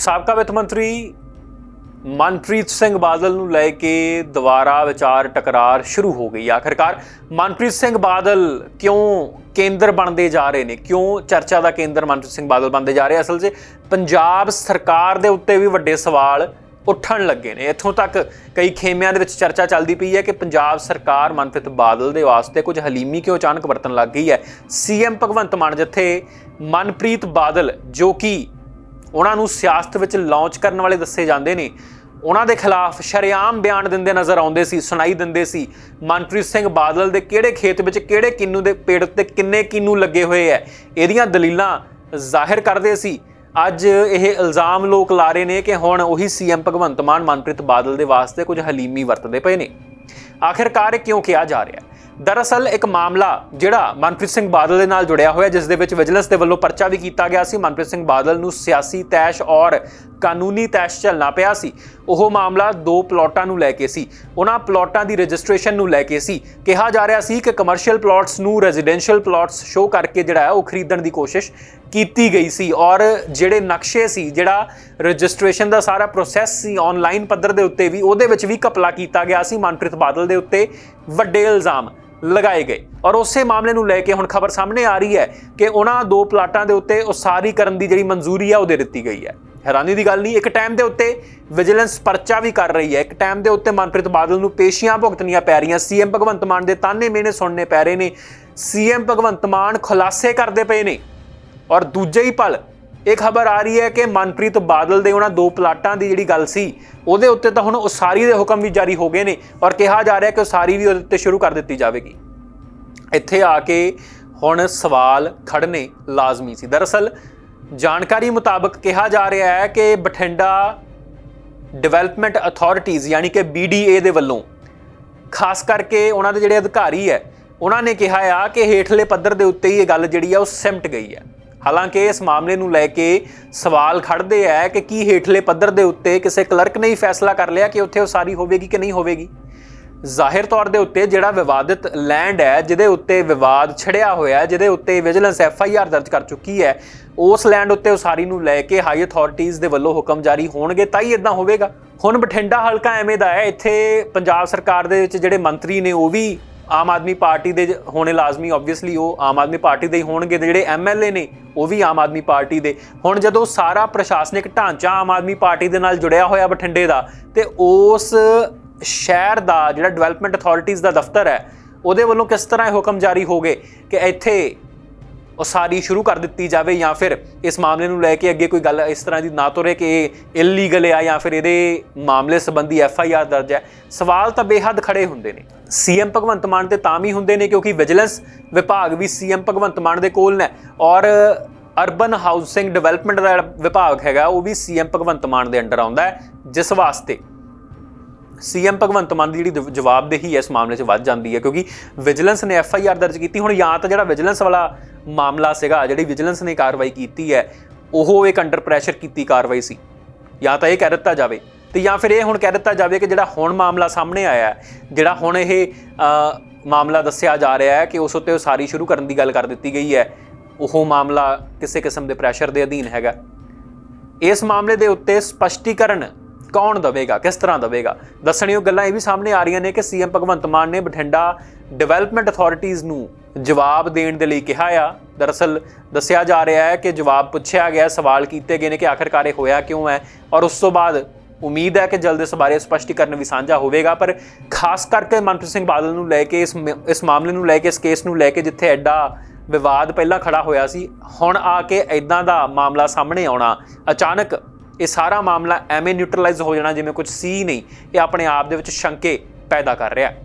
ਸਾਬਕਾ ਵਿੱਤ ਮੰਤਰੀ ਮਨਪ੍ਰੀਤ ਸਿੰਘ ਬਾਦਲ ਨੂੰ ਲੈ ਕੇ ਦੁਬਾਰਾ ਵਿਚਾਰ ਟਕਰਾਰ ਸ਼ੁਰੂ ਹੋ ਗਈ। ਆਖਰਕਾਰ ਮਨਪ੍ਰੀਤ ਸਿੰਘ ਬਾਦਲ ਕਿਉਂ ਕੇਂਦਰ ਬਣਦੇ ਜਾ ਰਹੇ ਨੇ? ਕਿਉਂ ਚਰਚਾ ਦਾ ਕੇਂਦਰ ਮਨਪ੍ਰੀਤ ਸਿੰਘ ਬਾਦਲ ਬਣਦੇ ਜਾ ਰਹੇ? ਅਸਲ 'ਚ ਪੰਜਾਬ ਸਰਕਾਰ ਦੇ ਉੱਤੇ ਵੀ ਵੱਡੇ ਸਵਾਲ ਉੱਠਣ ਲੱਗੇ ਨੇ। ਇੱਥੋਂ ਤੱਕ ਕਈ ਖੇਮਿਆਂ ਦੇ ਵਿੱਚ ਚਰਚਾ ਚੱਲਦੀ ਪਈ ਹੈ ਕਿ ਪੰਜਾਬ ਸਰਕਾਰ ਮਨਪ੍ਰੀਤ ਬਾਦਲ ਦੇ ਵਾਸਤੇ ਕੁਝ ਹਲੀਮੀ ਕਿਉਂ ਅਚਾਨਕ ਵਰਤਣ ਲੱਗ ਗਈ ਹੈ? ਸੀਐਮ ਭਗਵੰਤ ਮਾਨ ਜਿੱਥੇ ਮਨਪ੍ਰੀਤ ਬਾਦਲ ਜੋ ਕਿ ਉਹਨਾਂ ਨੂੰ ਸਿਆਸਤ ਵਿੱਚ ਲਾਂਚ ਕਰਨ ਵਾਲੇ ਦੱਸੇ ਜਾਂਦੇ ਨੇ। ਉਹਨਾਂ ਦੇ ਖਿਲਾਫ ਸ਼ਰੇਆਮ ਬਿਆਨ ਦਿੰਦੇ ਨਜ਼ਰ ਆਉਂਦੇ ਸੀ, ਸੁਣਾਈ ਦਿੰਦੇ ਸੀ। ਮਨਪ੍ਰੀਤ ਸਿੰਘ ਬਾਦਲ ਦੇ ਕਿਹੜੇ ਖੇਤ ਵਿੱਚ ਕਿਹੜੇ ਕਿੰਨੂ ਦੇ ਪੇੜ 'ਤੇ ਕਿੰਨੇ ਕਿੰਨੂ ਲੱਗੇ ਹੋਏ ਐ, ਇਹਦੀਆਂ ਦਲੀਲਾਂ ਜ਼ਾਹਿਰ ਕਰਦੇ ਸੀ। ਅੱਜ ਇਹ ਇਲਜ਼ਾਮ ਲੋਕ ਲਾ ਰਹੇ ਨੇ ਕਿ ਹੁਣ ਉਹੀ ਸੀਐਮ ਭਗਵੰਤ ਮਾਨ, ਮਨਪ੍ਰੀਤ ਬਾਦਲ ਦੇ ਵਾਸਤੇ ਕੁਝ ਹਲੀਮੀ ਵਰਤਦੇ ਪਏ ਨੇ। ਆਖਿਰਕਾਰ ਇਹ ਕਿਉਂ ਕਿਹਾ ਜਾ ਰਿਹਾ? ਦਰਅਸਲ ਇੱਕ ਮਾਮਲਾ ਜਿਹੜਾ ਮਨਪ੍ਰੀਤ ਸਿੰਘ ਬਾਦਲ ਦੇ ਨਾਲ ਜੁੜਿਆ ਹੋਇਆ, ਜਿਸ ਦੇ ਵਿੱਚ ਵਿਜੀਲੈਂਸ ਦੇ ਵੱਲੋਂ ਪਰਚਾ ਵੀ ਕੀਤਾ ਗਿਆ ਸੀ। ਮਨਪ੍ਰੀਤ ਸਿੰਘ ਬਾਦਲ ਨੂੰ ਸਿਆਸੀ ਤੈਸ਼ ਔਰ ਕਾਨੂੰਨੀ ਤੈਸ਼ ਝੱਲਣਾ ਪਿਆ ਸੀ। ਉਹ ਮਾਮਲਾ ਦੋ ਪਲਾਟਾਂ ਨੂੰ ਲੈ ਕੇ ਸੀ। ਉਹਨਾਂ ਪਲਾਟਾਂ ਦੀ ਰਜਿਸਟ੍ਰੇਸ਼ਨ ਨੂੰ ਲੈ ਕੇ ਸੀ। ਕਿਹਾ ਜਾ ਰਿਹਾ ਸੀ ਕਿ ਕਮਰਸ਼ੀਅਲ ਪਲਾਟਸ ਨੂੰ ਰੈਜ਼ੀਡੈਂਸ਼ੀਅਲ ਪਲਾਟਸ ਸ਼ੋ ਕਰਕੇ ਜਿਹੜਾ ਹੈ, ਉਹ ਖਰੀਦਣ ਦੀ ਕੋਸ਼ਿਸ਼ ਕੀਤੀ ਗਈ ਸੀ। ਔਰ ਜਿਹੜੇ ਨਕਸ਼ੇ ਸੀ, ਜਿਹੜਾ ਰਜਿਸਟ੍ਰੇਸ਼ਨ ਦਾ ਸਾਰਾ ਪ੍ਰੋਸੈਸ ਸੀ ਆਨਲਾਈਨ ਪੱਧਰ ਦੇ ਉੱਤੇ ਵੀ, ਉਹਦੇ ਵਿੱਚ ਵੀ ਕਪਲਾ ਕੀਤਾ ਗਿਆ ਸੀ ਮਨਪ੍ਰੀਤ ਬਾਦਲ ਦੇ ਉੱਤੇ। ਵੱਡੇ ਇਲਜ਼ਾਮ ਲਗਾਏ ਗਏ। ਔਰ ਉਸੇ ਮਾਮਲੇ ਨੂੰ ਲੈ ਕੇ ਹੁਣ ਖਬਰ ਸਾਹਮਣੇ ਆ ਰਹੀ ਹੈ ਕਿ ਉਹਨਾਂ ਦੋ ਪਲਾਟਾਂ ਦੇ ਉੱਤੇ ਉਸਾਰੀ ਕਰਨ ਦੀ ਜਿਹੜੀ ਮਨਜ਼ੂਰੀ ਹੈ ਉਹ ਦੇ ਦਿੱਤੀ ਗਈ ਹੈ। ਹੈਰਾਨੀ ਦੀ ਗੱਲ ਨਹੀਂ, ਇੱਕ ਟਾਈਮ ਦੇ ਉੱਤੇ ਵਿਜੀਲੈਂਸ ਪਰਚਾ ਵੀ ਕਰ ਰਹੀ ਹੈ। ਇੱਕ ਟਾਈਮ ਦੇ ਉੱਤੇ ਮਨਪ੍ਰੀਤ ਬਾਦਲ ਨੂੰ ਪੇਸ਼ੀਆਂ ਭੁਗਤਣੀਆਂ ਪੈ ਰਹੀਆਂ। ਸੀਐਮ ਭਗਵੰਤ ਮਾਨ ਦੇ ਤਾਨੇ ਮੇਨੇ ਸੁਣਨੇ ਪੈ ਰਹੇ ਨੇ। ਸੀਐਮ ਭਗਵੰਤ ਮਾਨ ਖੁਲਾਸੇ ਕਰਦੇ ਪਏ ਨੇ। ਔਰ ਦੂਜੇ ਹੀ ਪਲ ਇਹ ਖਬਰ ਆ ਰਹੀ ਹੈ ਕਿ ਮਨਪ੍ਰੀਤ ਬਾਦਲ ਦੇ ਉਹਨਾਂ ਦੋ ਪਲਾਟਾਂ ਦੀ ਜਿਹੜੀ ਗੱਲ ਸੀ, ਉਹਦੇ ਉੱਤੇ ਤਾਂ ਹੁਣ ਉਸਾਰੀ ਦੇ ਹੁਕਮ ਵੀ ਜਾਰੀ ਹੋ ਗਏ ਨੇ ਔਰ ਕਿਹਾ ਜਾ ਰਿਹਾ ਕਿ ਉਸਾਰੀ ਵੀ ਉਹਦੇ ਉੱਤੇ ਸ਼ੁਰੂ ਕਰ ਦਿੱਤੀ ਜਾਵੇਗੀ। ਇੱਥੇ ਆ ਕੇ ਹੁਣ ਸਵਾਲ ਖੜਨੇ ਲਾਜ਼ਮੀ ਸੀ। ਦਰਅਸਲ ਜਾਣਕਾਰੀ ਮੁਤਾਬਕ ਕਿਹਾ ਜਾ ਰਿਹਾ ਹੈ ਕਿ ਬਠਿੰਡਾ ਡਿਵੈਲਪਮੈਂਟ ਅਥਾਰਟੀਜ਼ ਯਾਨੀ ਕਿ BDA ਦੇ ਵੱਲੋਂ ਖਾਸ ਕਰਕੇ ਉਹਨਾਂ ਦੇ ਜਿਹੜੇ ਅਧਿਕਾਰੀ ਹੈ, ਉਹਨਾਂ ਨੇ ਕਿਹਾ ਆ ਕਿ ਹੇਠਲੇ ਪੱਧਰ ਦੇ ਉੱਤੇ ਹੀ ਇਹ ਗੱਲ ਜਿਹੜੀ ਆ ਉਹ ਸਿਮਟ ਗਈ ਹੈ। ਹਾਲਾਂਕਿ ਇਸ ਮਾਮਲੇ ਨੂੰ ਲੈ ਕੇ ਸਵਾਲ ਖੜਦੇ ਆ ਕਿ ਕੀ ਹੇਠਲੇ ਪੱਧਰ ਦੇ ਉੱਤੇ ਕਿਸੇ ਕਲਰਕ ਨੇ ਹੀ ਫੈਸਲਾ ਕਰ ਲਿਆ ਕਿ ਉੱਥੇ ਉਸਾਰੀ ਹੋਵੇਗੀ ਕਿ ਨਹੀਂ ਹੋਵੇਗੀ? ਜ਼ਾਹਿਰ ਤੌਰ ਦੇ ਉੱਤੇ ਜਿਹੜਾ ਵਿਵਾਦਿਤ ਲੈਂਡ ਹੈ, ਜਿਹਦੇ ਉੱਤੇ ਵਿਵਾਦ ਛੜਿਆ ਹੋਇਆ ਜਿਹਦੇ ਉੱਤੇ ਵਿਜੀਲੈਂਸ ਐਫ ਆਈ ਆਰ ਦਰਜ ਕਰ ਚੁੱਕੀ ਹੈ, ਉਸ ਲੈਂਡ ਉੱਤੇ ਉਸਾਰੀ ਨੂੰ ਲੈ ਕੇ ਹਾਈ ਅਥਾਰਟੀਆਂ ਦੇ ਵੱਲੋਂ ਹੁਕਮ ਜਾਰੀ ਹੋਣਗੇ ਤਾਂ ਹੀ ਇਦਾਂ ਹੋਵੇਗਾ। ਹੁਣ ਬਠਿੰਡਾ ਹਲਕਾ ਐਵੇਂ ਦਾ ਹੈ, ਇੱਥੇ ਪੰਜਾਬ ਸਰਕਾਰ ਦੇ ਵਿੱਚ ਜਿਹੜੇ ਮੰਤਰੀ ਨੇ ਉਹ ਵੀ ਆਮ ਆਦਮੀ ਪਾਰਟੀ ਦੇ ਜ- ਹੋਣੇ ਲਾਜ਼ਮੀ ਆਬਵੀਅਸਲੀ ਉਹ ਆਮ ਆਦਮੀ ਪਾਰਟੀ ਦੇ ਹੀ ਹੋਣਗੇ ਤੇ ਜਿਹੜੇ ਐਮਐਲਏ ਨੇ, ਉਹ ਵੀ ਆਮ ਆਦਮੀ ਪਾਰਟੀ ਦੇ। ਹੁਣ ਜਦੋਂ ਸਾਰਾ ਪ੍ਰਸ਼ਾਸਨਿਕ ਢਾਂਚਾ ਆਮ ਆਦਮੀ ਪਾਰਟੀ ਦੇ ਨਾਲ ਜੁੜਿਆ ਹੋਇਆ ਬਠਿੰਡੇ ਦਾ, ਤੇ ਉਸ ਸ਼ਹਿਰ ਦਾ ਜਿਹੜਾ ਡਿਵੈਲਪਮੈਂਟ ਅਥਾਰਟੀਆਂ ਦਾ ਦਫ਼ਤਰ ਹੈ, ਉਹਦੇ ਵੱਲੋਂ ਕਿਸ ਤਰ੍ਹਾਂ ਇਹ ਹੁਕਮ ਜਾਰੀ ਹੋ ਗਏ ਕਿ ਇੱਥੇ ਉਸਾਰੀ ਸ਼ੁਰੂ ਕਰ ਦਿੱਤੀ ਜਾਵੇ ਜਾਂ ਫਿਰ ਇਸ ਮਾਮਲੇ ਨੂੰ ਲੈ ਕੇ ਅੱਗੇ ਕੋਈ ਗੱਲ ਇਸ ਤਰ੍ਹਾਂ ਦੀ ਨਾ ਤੁਰੇ ਕਿ ਇਹ ਇਲੀਗਲ ਆ ਜਾਂ ਫਿਰ ਇਹਦੇ ਮਾਮਲੇ ਸੰਬੰਧੀ ਐਫ ਆਈ ਆਰ ਦਰਜ ਹੈ। ਸਵਾਲ ਤਾਂ ਬੇਹੱਦ ਖੜੇ ਹੁੰਦੇ ਨੇ। ਸੀਐਮ ਭਗਵੰਤ ਮਾਨ ਤੇ ਤਾਂ ਵੀ ਹੁੰਦੇ ਨੇ ਕਿਉਂਕਿ ਵਿਜੀਲੈਂਸ ਵਿਭਾਗ ਵੀ ਸੀਐਮ ਭਗਵੰਤ ਮਾਨ ਦੇ ਕੋਲ ਨੇ ਔਰ ਅਰਬਨ ਹਾਊਸਿੰਗ ਡਿਵੈਲਪਮੈਂਟ ਦਾ ਵਿਭਾਗ ਹੈਗਾ ਉਹ ਵੀ ਸੀਐਮ ਭਗਵੰਤ ਮਾਨ ਦੇ ਅੰਡਰ ਆਉਂਦਾ ਹੈ। ਜਿਸ ਵਾਸਤੇ ਸੀਐਮ ਭਗਵੰਤ ਮਾਨ ਦੀ ਜਿਹੜੀ ਜਵ- ਜਵਾਬਦੇਹੀ ਹੈ ਇਸ ਮਾਮਲੇ 'ਚ ਵੱਧ ਜਾਂਦੀ ਹੈ, ਕਿਉਂਕਿ ਵਿਜੀਲੈਂਸ ਨੇ ਐਫ ਆਈ ਆਰ ਦਰਜ ਕੀਤੀ। ਹੁਣ ਜਾਂ ਤਾਂ ਜਿਹੜਾ ਵਿਜੀਲੈਂਸ ਵਾਲਾ ਮਾਮਲਾ ਸੀਗਾ, ਜਿਹੜੀ ਵਿਜੀਲੈਂਸ ਨੇ ਕਾਰਵਾਈ ਕੀਤੀ ਹੈ, ਉਹ ਇੱਕ ਅੰਡਰ ਪ੍ਰੈਸ਼ਰ ਕੀਤੀ ਕਾਰਵਾਈ ਸੀ। ਜਾਂ ਤਾਂ ਇਹ ਕਹਿ ਦਿੱਤਾ ਜਾਵੇ ਤੇ ਜਾਂ ਫਿਰ ਇਹ ਹੁਣ ਕਹਿ ਦਿੱਤਾ ਜਾਵੇ ਕਿ ਜਿਹੜਾ ਹੁਣ ਮਾਮਲਾ ਸਾਹਮਣੇ ਆਇਆ ਜਿਹੜਾ ਹੁਣ ਇਹ ਮਾਮਲਾ ਦੱਸਿਆ ਜਾ ਰਿਹਾ ਹੈ ਕਿ ਉਸ ਉੱਤੇ ਉਸਾਰੀ ਸ਼ੁਰੂ ਕਰਨ ਦੀ ਗੱਲ ਕਰ ਦਿੱਤੀ ਗਈ ਹੈ, ਉਹ ਮਾਮਲਾ ਕਿਸੇ ਕਿਸਮ ਦੇ ਪ੍ਰੈਸ਼ਰ ਦੇ ਅਧੀਨ ਹੈਗਾ। ਇਸ ਮਾਮਲੇ ਦੇ ਉੱਤੇ ਸਪਸ਼ਟੀਕਰਨ ਕੌਣ ਦਵੇਗਾ, ਕਿਸ ਤਰ੍ਹਾਂ ਦਵੇਗਾ? ਦੱਸਣਯੋਗ ਗੱਲਾਂ ਇਹ ਵੀ ਸਾਹਮਣੇ ਆ ਰਹੀਆਂ ਨੇ ਕਿ ਸੀਐਮ ਭਗਵੰਤ ਮਾਨ ਨੇ ਬਠਿੰਡਾ ਡਿਵੈਲਪਮੈਂਟ ਅਥਾਰਟੀਆਂ ਨੂੰ ਜਵਾਬ ਦੇਣ ਦੇ ਲਈ ਕਿਹਾ ਆ। ਦਰਅਸਲ ਦੱਸਿਆ ਜਾ ਰਿਹਾ ਹੈ ਕਿ ਜਵਾਬ ਪੁੱਛਿਆ ਗਿਆ, ਸਵਾਲ ਕੀਤੇ ਗਏ ਨੇ ਕਿ ਆਖਰਕਾਰ ਇਹ ਹੋਇਆ ਕਿਉਂ ਹੈ ਔਰ ਉਸ ਤੋਂ ਬਾਅਦ ਉਮੀਦ ਹੈ ਕਿ ਜਲਦ ਇਸ ਬਾਰੇ ਸਪਸ਼ਟੀਕਰਨ ਵੀ ਸਾਂਝਾ ਹੋਵੇਗਾ, ਪਰ ਖਾਸ ਕਰਕੇ ਮਨਪ੍ਰੀਤ ਸਿੰਘ ਬਾਦਲ ਨੂੰ ਲੈ ਕੇ, ਇਸ ਮ- ਇਸ ਮਾਮਲੇ ਨੂੰ ਲੈ ਕੇ, ਇਸ ਕੇਸ ਨੂੰ ਲੈ ਕੇ ਜਿੱਥੇ ਐਡਾ ਵਿਵਾਦ ਪਹਿਲਾਂ ਖੜਾ ਹੋਇਆ ਸੀ, ਹੁਣ ਆ ਕੇ ਇਦਾਂ ਦਾ ਮਾਮਲਾ ਸਾਹਮਣੇ ਆਉਣਾ ਅਚਾਨਕ ਇਹ ਸਾਰਾ ਮਾਮਲਾ ਐਵੇਂ ਨਿਊਟਰਲਾਈਜ਼ ਹੋ ਜਾਣਾ ਜਿਵੇਂ ਕੁਝ ਸੀ ਹੀ ਨਹੀਂ, ਇਹ ਆਪਣੇ ਆਪ ਦੇ ਵਿੱਚ ਸ਼ੰਕੇ ਪੈਦਾ ਕਰ ਰਿਹਾ ਹੈ।